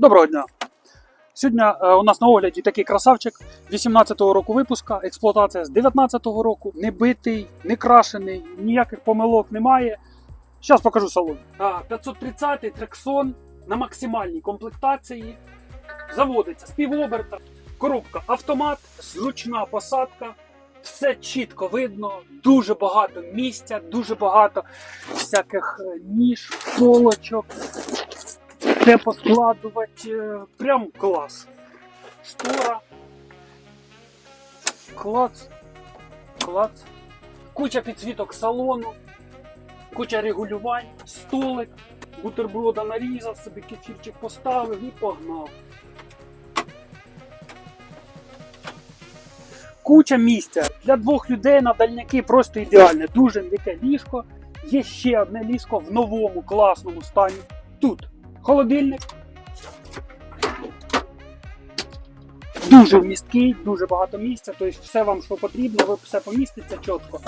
Доброго дня! Сьогодні е, у нас на огляді такий красавчик 18-го року випуска, експлуатація з 19-го року, не битий, не крашений, ніяких помилок немає. Зараз покажу салон. 530-й трексон на максимальній комплектації. Заводиться з півоберта, коробка автомат, зручна посадка. Все чітко видно, дуже багато місця, дуже багато всяких е, ніж, полочок, де поскладувати. е, Прям клас. Штора. Клац. Клац. Куча підсвіток салону, куча регулювань, столик, бутерброда нарізав, собі кефірчик поставив і погнав. Куча місця для двох людей на дальняки просто ідеальне. Дуже м'яке ліжко. Є ще одне ліжко в новому класному стані. Тут холодильник. Дуже вмісткий, дуже багато місця, тобто все вам, що потрібно, ви все поміститься чітко.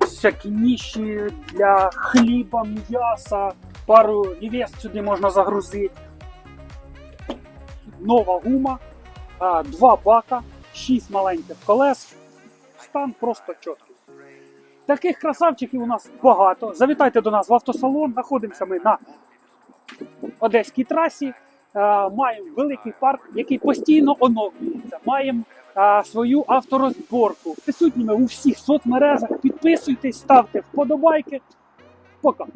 Всякі ніші для хліба, м'яса, пару невест сюди можна загрузити. Нова гума, два бака, шість маленьких колес. Стан просто чіткий. Таких красавчиків у нас багато. Завітайте до нас в автосалон. Знаходимося ми на Одеській трасі. Е, Маємо великий парк, який постійно оновлюється. Маємо е, свою авторозборку. Присутніми у всіх соцмережах. Підписуйтесь, ставте вподобайки. Пока.